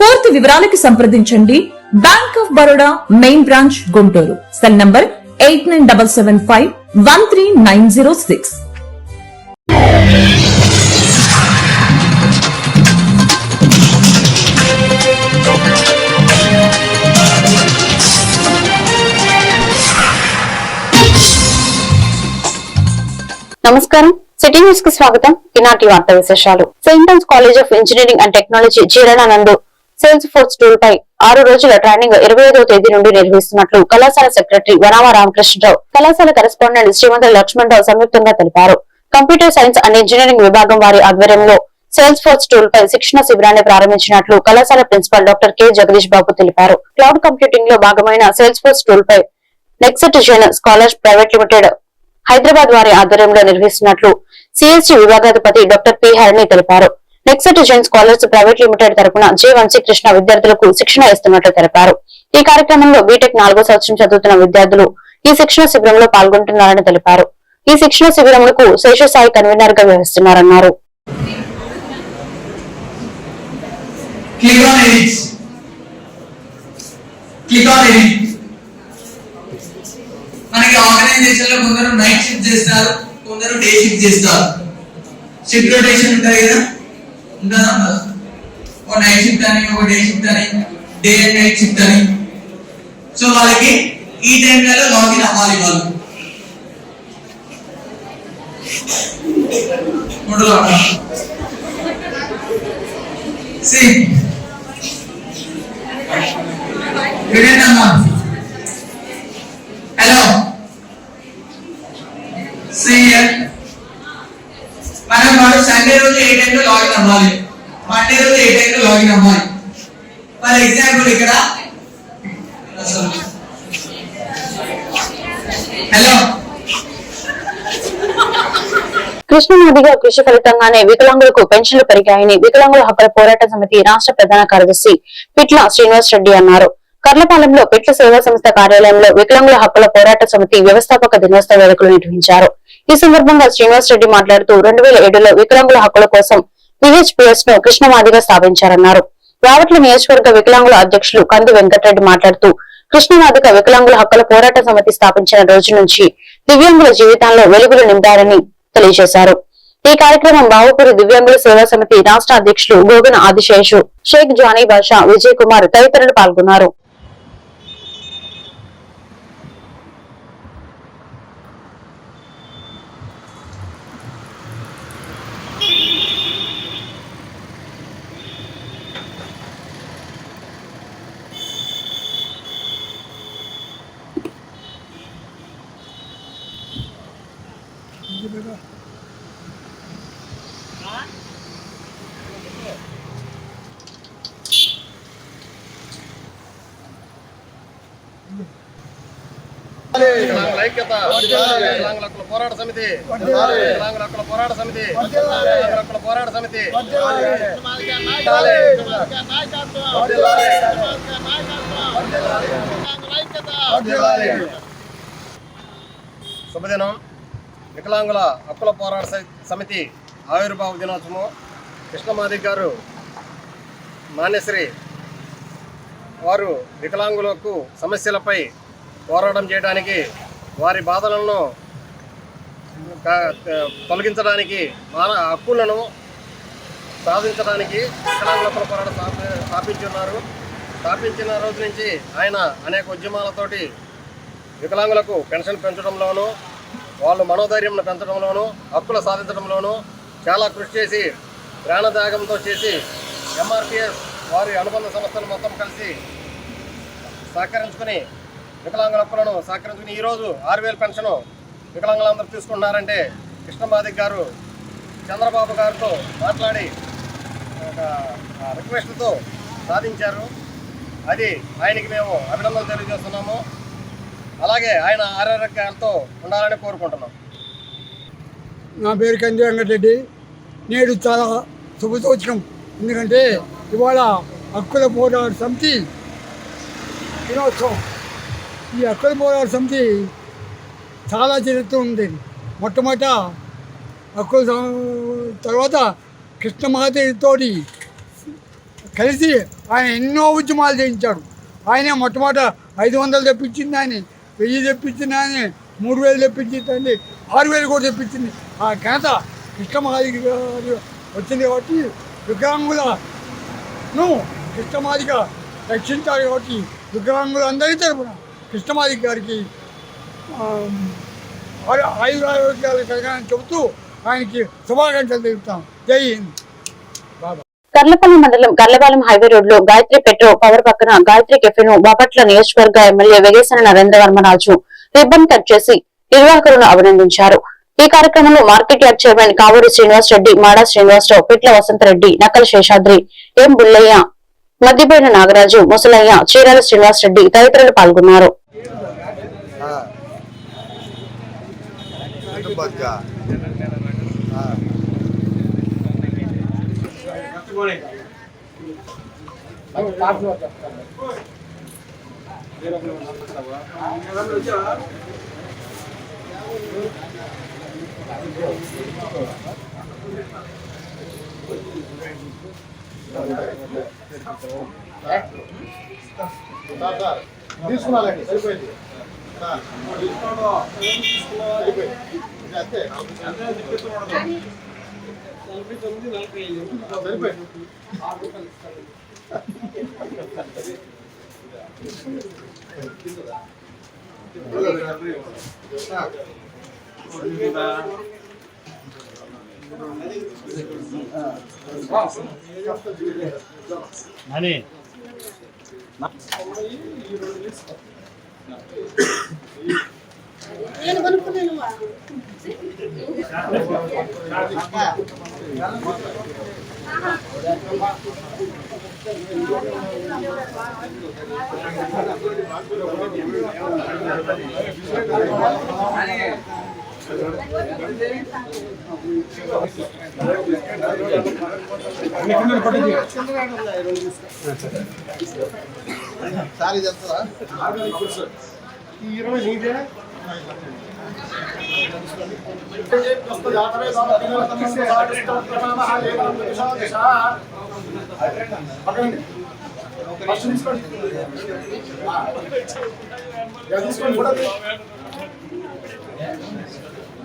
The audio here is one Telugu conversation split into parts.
పూర్తి వివరాలకి సంప్రదించండి. Bank of Baroda main branch Guntur cell number eight nine double seven five one three nine zero six నమస్కారం. సిటీ న్యూస్కి స్వాగతం. ఈనాటి వార్త విశేషాలు. Saint John's College of Engineering and Technology జీరణానందు Salesforce tool పై ఆరు రోజుల ట్రైనింగ్ ఇరవై ఐదవ తేదీ నుండి నిర్వహిస్తున్నట్లు కళాశాల సెక్రటరీ వనామ రామకృష్ణరావు కళాశాల కరెస్పాండెంట్ శ్రీమంత లక్ష్మణరావు సంయుక్తంగా తెలిపారు. కంప్యూటర్ సైన్స్ అండ్ ఇంజనీరింగ్ విభాగం వారి ఆధ్వర్యంలో సేల్స్ ఫోర్స్ టూల్ పై శిక్షణ శిబిరాన్ని ప్రారంభించినట్లు కళాశాల principal doctor K Jagadish Babu తెలిపారు. క్లౌడ్ కంప్యూటింగ్లో భాగమైన సేల్స్ ఫోర్స్ టూల్ పై next gen scholars private limited Hyderabad వారి ఆధ్వర్యంలో నిర్వహిస్తున్నట్లు సిఎస్సి విభాగాధిపతి డాక్టర్ పి హరిణి తెలిపారు. Next gen scholars private limited తరపున జె వంశీకృష్ణ విద్యార్థులకు శిక్షణ ఇస్తున్నట్లు తెలిపారు. ఈ కార్యక్రమంలో బీటెక్ నాలుగో సంవత్సరం చదువుతున్న విద్యార్థులు ఈ శిక్షణ శిబిరంలో పాల్గొంటున్నారని తెలిపారు. ఈ శిక్షణ శిబిరములకు శేషసాయి కన్వీనర్గా వ్యవహరిస్తున్నారన్నారు. Click on edit. Click on edit. మనకి ఆర్గనైజేషన్లో కొందరు నైట్ షిఫ్ట్ చేస్తారు కొందరు డే షిఫ్ట్ చేస్తారు. షిఫ్ట్ రొటేషన్ ఉంటుంది కదా. ఉండదా? ఒక నైట్ షిఫ్ట్ అని ఒక డే షిఫ్ట్ అని డే అండ్ నైట్ షిఫ్ట్ అని సో వాళ్ళకి ఈ టైంలలో లాగిన్ అవ్వాలి వాళ్ళు. మూడో సి వినండి అమ్మా హలో సిఎల్ మనం వాడు సండే రోజు ఏ టైంలో లాగిన్ అవ్వాలి? మండే రోజు ఏ టైంలో లాగిన్ అవ్వాలి? ఫర్ ఎగ్జాంపుల్ ఇక్కడ. హలో కృష్ణమాదిగా కృషి ఫలితంగానే వికలాంగులకు పెన్షన్లు పెరిగాయని వికలాంగుల హక్కుల పోరాట సమితి రాష్ట్ర ప్రధాన కార్యదర్శి పిట్ల శ్రీనివాస్ రెడ్డి అన్నారు. కర్లపాలెంలో పిట్ల సేవా సంస్థ కార్యాలయంలో వికలాంగుల హక్కుల పోరాట సమితి వ్యవస్థాపక దినోత్సవ వేడుకలు నిర్వహించారు. ఈ సందర్భంగా శ్రీనివాస్ రెడ్డి మాట్లాడుతూ రెండు వేల ఏడులో వికలాంగుల హక్కుల కోసం పిహెచ్పిఎస్ను కృష్ణమాదిగా స్థాపించారన్నారు. రావట్ల నియోజకవర్గ వికలాంగుల అధ్యక్షులు కంది వెంకటరెడ్డి మాట్లాడుతూ కృష్ణమాదిక వికలాంగుల హక్కుల పోరాట సమితి స్థాపించిన రోజు నుంచి దివ్యాంగుల జీవితాల్లో వెలుగులు నింపారని తెలియజేశారు. ఈ కార్యక్రమం బావుపూరి దివ్యాంగుల సేవా సమితి రాష్ట్ర అధ్యక్షులు గోగన ఆదిశేషు షేక్ జానీ బాషా విజయ్ కుమార్ తదితరులు పాల్గొన్నారు వికలాంగుల ఐక్యత వికలాంగుల హక్కుల పోరాట సమితి వికలాంగుల హక్కుల పోరాట సమితి వికలాంగుల హక్కుల పోరాట సమితి. శుభదినం. వికలాంగుల హక్కుల పోరాట సమితి ఆవిర్భావ దినోత్సవం. కృష్ణమాది గారు మాన్యశ్రీ వారు వికలాంగులకు సమస్యలపై పోరాటం చేయడానికి వారి బాధలను తొలగించడానికి మాన హక్కులను సాధించడానికి వికలాంగుల హక్కుల స్థాపించున్నారు. స్థాపించి ఉన్నారు స్థాపించిన రోజు నుంచి ఆయన అనేక ఉద్యమాలతోటి వికలాంగులకు పెన్షన్ పెంచడంలోనూ వాళ్ళు మనోధైర్యం పెంచడంలోనూ హక్కులు సాధించడంలోనూ చాలా కృషి చేసి ప్రాణత్యాగంతో చేసి ఎంఆర్పిఎస్ వారి అనుబంధ సంస్థలు మొత్తం కలిసి సహకరించుకుని వికలాంగుల హక్కులను సహకరించుకుని ఈరోజు ఆరు వేల పెన్షను వికలాంగులందరూ తీసుకుంటున్నారంటే కృష్ణమాదిక్ గారు చంద్రబాబు గారితో మాట్లాడి ఒక రిక్వెస్ట్తో సాధించారు. అది ఆయనకి మేము అభినందనలు తెలియజేస్తున్నాము. అలాగే ఆయన ఆరోగ్యాలతో ఉండాలని కోరుకుంటున్నాం. నా పేరు కంది వెంకటరెడ్డి. నేడు చాలా శుభసూచనం ఎందుకంటే ఇవాళ హక్కుల పోరాడు సమితి దినోత్సవం. ఈ హక్కుల పోరాట సమితి చాలా చరిత్ర ఉంది. మొట్టమొదట హక్కుల సం- తర్వాత కృష్ణమహాదేవితోటి కలిసి ఆయన ఎన్నో ఉద్యమాలు చేయించాడు. ఆయనే మొట్టమొదట ఐదు వందలు తెప్పించింది ఆయన వెయ్యి తెప్పించింది ఆయన మూడు వేలు తెప్పించింది ఆరు వేలు కూడా తెప్పించింది. ఆ ఘనత కృష్ణమాది గారు వచ్చింది కాబట్టి వికలాంగులను కృష్ణమాదిగా రక్షించాలి కాబట్టి వికలాంగులందరి తరపున కృష్ణమాది గారికి ఆయురారోగ్యాలు కలగాలని చెబుతూ ఆయనకి శుభాకాంక్షలు తెలుపుతాం. జై హింద్. కర్లపల్లి మండలం కర్లపాలెం హైవే రోడ్లో గాయత్రి పెట్రో పవర్ పక్కన గాయత్రి కెఫెను బాపట్ల నియోజకవర్గ MLA Vegesana Narendra Varmaraju ribbon cut చేసి నిర్వాహకులను అభినందించారు. ఈ కార్యక్రమంలో market yard chairman Kavuri Srinivas Reddy Mada Srinivasarao Pitla Vasanthareddy Nakala Seshadri M Bullaiah Maddipeta Nagaraju Musalaiah Chirala Srinivas Reddy తదితరులు పాల్గొన్నారు. తీసుకున్నాలండి సరిపోయింది. అని నేను కొనుక్కున్నాను అని సారీ చెప్తారా? ఈరోజు నీదే పక్కనండి తీసుకోండి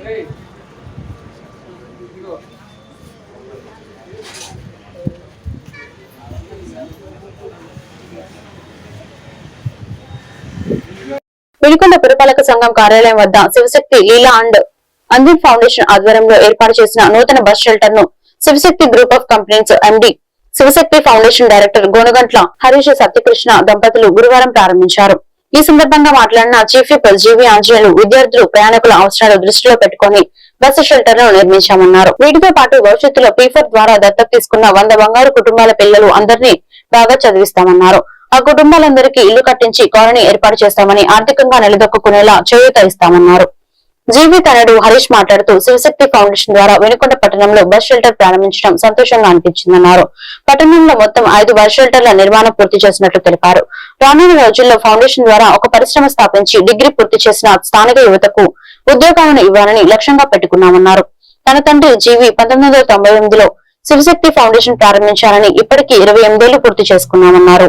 అవి. వినుకొండ పురపాలక సంఘం కార్యాలయం వద్ద శివశక్తి లీలా అండ్ అందిన్ ఫౌండేషన్ ఆధ్వర్యంలో ఏర్పాటు చేసిన నూతన bus షెల్టర్ను Shivashakti group of companies MD Shivashakti foundation director Gonugantla Harish Satyakrishna దంపతులు గురువారం ప్రారంభించారు. ఈ సందర్భంగా మాట్లాడిన చీఫ్ విప్ జీవి ఆంజనేయులు విద్యార్థులు ప్రయాణికుల అవసరాలు దృష్టిలో పెట్టుకుని బస్సు షెల్టర్ను నిర్మించామన్నారు. వీటితో పాటు భవిష్యత్తులో పీఫర్ ద్వారా దత్తత తీసుకున్న వంద బంగారు కుటుంబాల పిల్లలు అందరినీ బాగా చదివిస్తామన్నారు. ఆ కుటుంబాలందరికీ ఇల్లు కట్టించి కాలనీ ఏర్పాటు చేస్తామని ఆర్థికంగా నిలదొక్కునేలా చేయూత ఇస్తామన్నారు. జీవి తనడు హరీష్ మాట్లాడుతూ శివశక్తి ఫౌండేషన్ ద్వారా వెనుకొండ పట్టణంలో బస్ షెల్టర్ ప్రారంభించడం సంతోషంగా అనిపించిందన్నారు. పట్టణంలో మొత్తం ఐదు బస్ షెల్టర్ల నిర్మాణం పూర్తి చేసినట్లు తెలిపారు. రానున్న రోజుల్లో ఫౌండేషన్ ద్వారా ఒక పరిశ్రమ స్థాపించి డిగ్రీ పూర్తి చేసిన స్థానిక యువతకు ఉద్యోగాలను ఇవ్వాలని లక్ష్యంగా పెట్టుకున్నామన్నారు. తన తండ్రి జీవి పంతొమ్మిది వందల తొంభై ఎనిమిదిలో శివశక్తి ఫౌండేషన్ ప్రారంభించాలని ఇప్పటికీ ఇరవై ఎనిమిదేళ్ళు పూర్తి చేసుకున్నామన్నారు.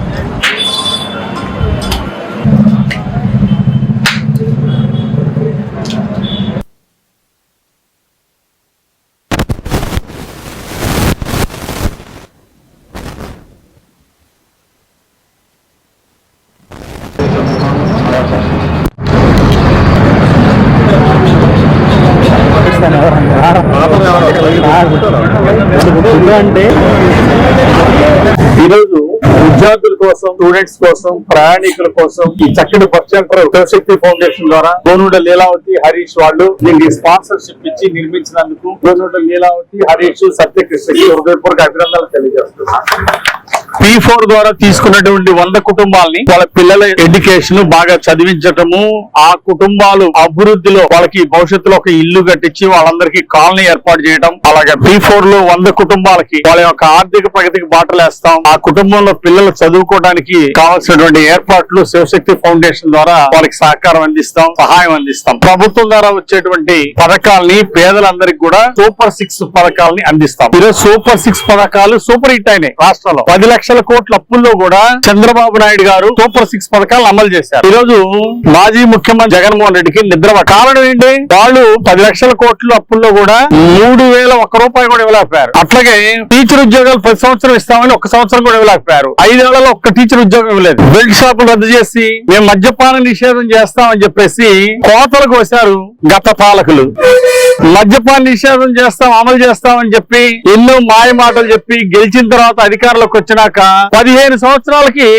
ఈరోజు విద్యార్థుల కోసం స్టూడెంట్స్ కోసం ప్రయాణికుల కోసం ఈ చక్కటి బస్ సెంటర్ శక్తి ఫౌండేషన్ ద్వారా గోనుడ లీలావతి హరీష్ వాళ్ళు దీనికి స్పాన్సర్షిప్ ఇచ్చి నిర్మించినందుకు గోనుడ లీలావతి హరీష్ సత్యకృష్ణకి హృదయపూర్వక అభినందనలు తెలియజేస్తున్నాను. పీ ఫోర్ ద్వారా తీసుకున్నటువంటి వంద కుటుంబాలని వాళ్ళ పిల్లల ఎడ్యుకేషన్ బాగా చదివించటము ఆ కుటుంబాలు అభివృద్ధిలో వాళ్ళకి భవిష్యత్తులో ఒక ఇల్లు కట్టించి వాళ్ళందరికీ కాలనీ ఏర్పాటు చేయడం అలాగే పీ ఫోర్లో వంద కుటుంబాలకి వాళ్ళ యొక్క ఆర్థిక ప్రగతికి బాటలేస్తాం. ఆ కుటుంబంలో పిల్లలు చదువుకోవడానికి కావాల్సినటువంటి ఏర్పాట్లు శివశక్తి ఫౌండేషన్ ద్వారా వాళ్ళకి సహకారం అందిస్తాం సహాయం అందిస్తాం. ప్రభుత్వం ద్వారా వచ్చేటువంటి పథకాల్ని పేదలందరికి కూడా సూపర్ సిక్స్ పథకాలని అందిస్తాం. ఈరోజు సూపర్ సిక్స్ పథకాలు సూపర్ హిట్ అయినాయి రాష్ట్రంలో. పది లక్షల కోట్ల అప్పుల్లో కూడా చంద్రబాబు నాయుడు గారు సూపర్ సిక్స్ పథకాలను అమలు చేశారు. ఈ రోజు మాజీ ముఖ్యమంత్రి జగన్మోహన్ రెడ్డికి నిద్ర కారణం ఏంటి? వాళ్ళు పది లక్షల కోట్ల అప్పుల్లో కూడా మూడు వేల ఒక్క రూపాయి కూడా ఇవ్వలేకపోయారు. అట్లాగే టీచర్ ఉద్యోగాలు ప్రతి సంవత్సరం ఇస్తామని ఒక సంవత్సరం కూడా ఇవ్వలేకపోయారు. ఐదేళ్ళలో ఒక్క టీచర్ ఉద్యోగం లేదు బెల్ట్ షాపులు రద్దు చేసి మేము మద్యపాన నిషేధం చేస్తామని చెప్పేసి కోతలకు వచ్చారు గత పాలకులు. మద్యపాన నిషేధం చేస్తాం అమలు చేస్తామని చెప్పి ఎన్నో మాయ మాటలు చెప్పి గెలిచిన తర్వాత అధికారంలోకి వచ్చినాక పదిహేను సంవత్సరాలకి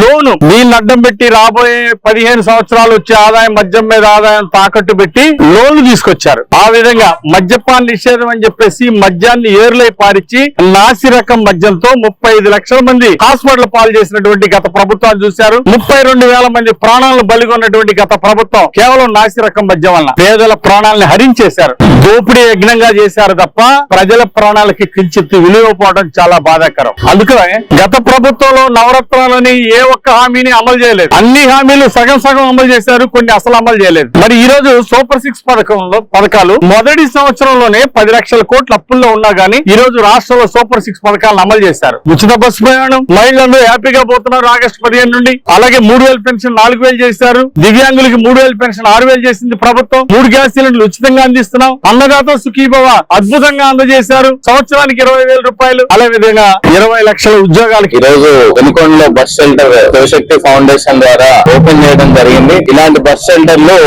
లోను నీళ్ళు అడ్డం పెట్టి రాబోయే పదిహేను సంవత్సరాలు వచ్చే ఆదాయం మద్యం మీద ఆదాయం తాకట్టు పెట్టి లోన్లు తీసుకొచ్చారు. ఆ విధంగా మద్యపాన నిషేధం అని చెప్పేసి మద్యాన్ని ఏరులై పారిచ్చి నాసి రకం మద్యంతో ముప్పై ఐదు లక్షల మంది హాస్పిటల్ పాలు చేసినటువంటి గత ప్రభుత్వాన్ని చూశారు. ముప్పై రెండు వేల మంది ప్రాణాలను బలిగొన్నటువంటి గత ప్రభుత్వం కేవలం నాసి రకం మద్యం వల్ల పేదల ప్రాణాలను హరించేశారు. దోపిడీ యజ్ఞంగా చేశారు తప్ప ప్రజల ప్రాణాలకి కించిత్ విలువపోవడం చాలా బాధాకరం. అందుకనే గత ప్రభుత్వంలో నవరత్నాలని ఏ ఒక్క హామీని అమలు చేయలేదు. అన్ని హామీలు సగం సగం అమలు చేశారు కొన్ని అసలు అమలు చేయలేదు. మరి ఈ రోజు సూపర్ సిక్స్ పథకంలో పథకాలు మొదటి సంవత్సరంలోనే పది లక్షల కోట్ల అప్పుల్లో ఉన్నా గానీ ఈ రోజు రాష్ట్రంలో సూపర్ సిక్స్ పథకాలను అమలు చేశారు. ఉచిత బస్సు ప్రయాణం మహిళలు హ్యాపీగా పోతున్నారు ఆగస్టు పదిహేను నుండి. అలాగే మూడు పెన్షన్ నాలుగు వేలు చేశారు. దివ్యాంగులకి మూడు వేల పెన్షన్ ఆరు వేలు చేసింది ప్రభుత్వం. మూడు గ్యాస్ సిలిండర్లు ఉచితంగా అందిస్తున్నాం అన్నదాత సుఖీభవ అద్భుతంగా అందజేశారు. సంవత్సరానికి ఇరవై వేల రూపాయలు. అదే విధంగా ఇరవై లక్షల ఉద్యోగాలకి ఈ రోజు వెనుకొండలో బస్ షెల్టర్ శివశక్తి ఫౌండేషన్ ద్వారా ఓపెన్ చేయడం జరిగింది. ఇలాంటి బస్ షెల్టర్లు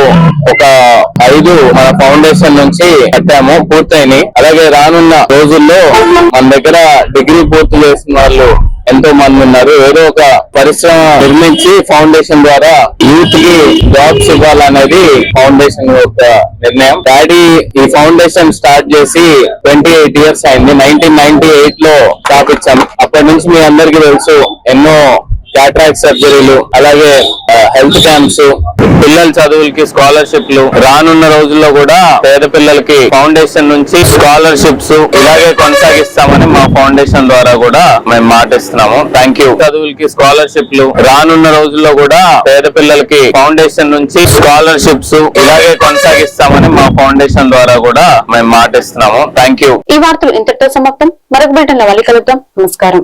ఒక ఐదు మన ఫౌండేషన్ నుంచి కట్టాము పూర్తయినాయి. అలాగే రానున్న రోజుల్లో మన దగ్గర డిగ్రీ పూర్తి చేసిన వాళ్ళు ఎంతో మంది ఉన్నారు. ఏదో ఒక పరిశ్రమ నిర్మించి ఫౌండేషన్ ద్వారా యూత్కి జాబ్స్ ఇవ్వాలనేది ఫౌండేషన్ యొక్క నిర్ణయం. డాడీ ఈ ఫౌండేషన్ స్టార్ట్ చేసి ట్వంటీ ఎయిట్ ఇయర్స్ అయింది. నైన్టీన్ నైన్టీ ఎయిట్లో స్థాపించాం. అప్పటి నుంచి మీ అందరికీ తెలుసు ఎన్నో క్యాట్రాక్ట్ సర్జరీలు అలాగే హెల్త్ క్యాంప్స్ పిల్లల చదువులకి స్కాలర్షిప్లు. రానున్న రోజుల్లో కూడా పేద పిల్లలకి ఫౌండేషన్ నుంచి స్కాలర్షిప్స్ ఇలాగే కొనసాగిస్తామని మా ఫౌండేషన్ ద్వారా కూడా మేము మాటిస్తున్నాము. థ్యాంక్ యూ చదువులకి స్కాలర్షిప్లు. రానున్న రోజుల్లో కూడా పేద పిల్లలకి ఫౌండేషన్ నుంచి స్కాలర్షిప్స్ ఇలాగే కొనసాగిస్తామని మా ఫౌండేషన్ ద్వారా కూడా మేము మాటిస్తున్నాము. థ్యాంక్ యూ ఈ వార్తలు ఇంతటితో సమాప్తం. మరొక బిల్టన్ మళ్ళీ కలుద్దాం. నమస్కారం.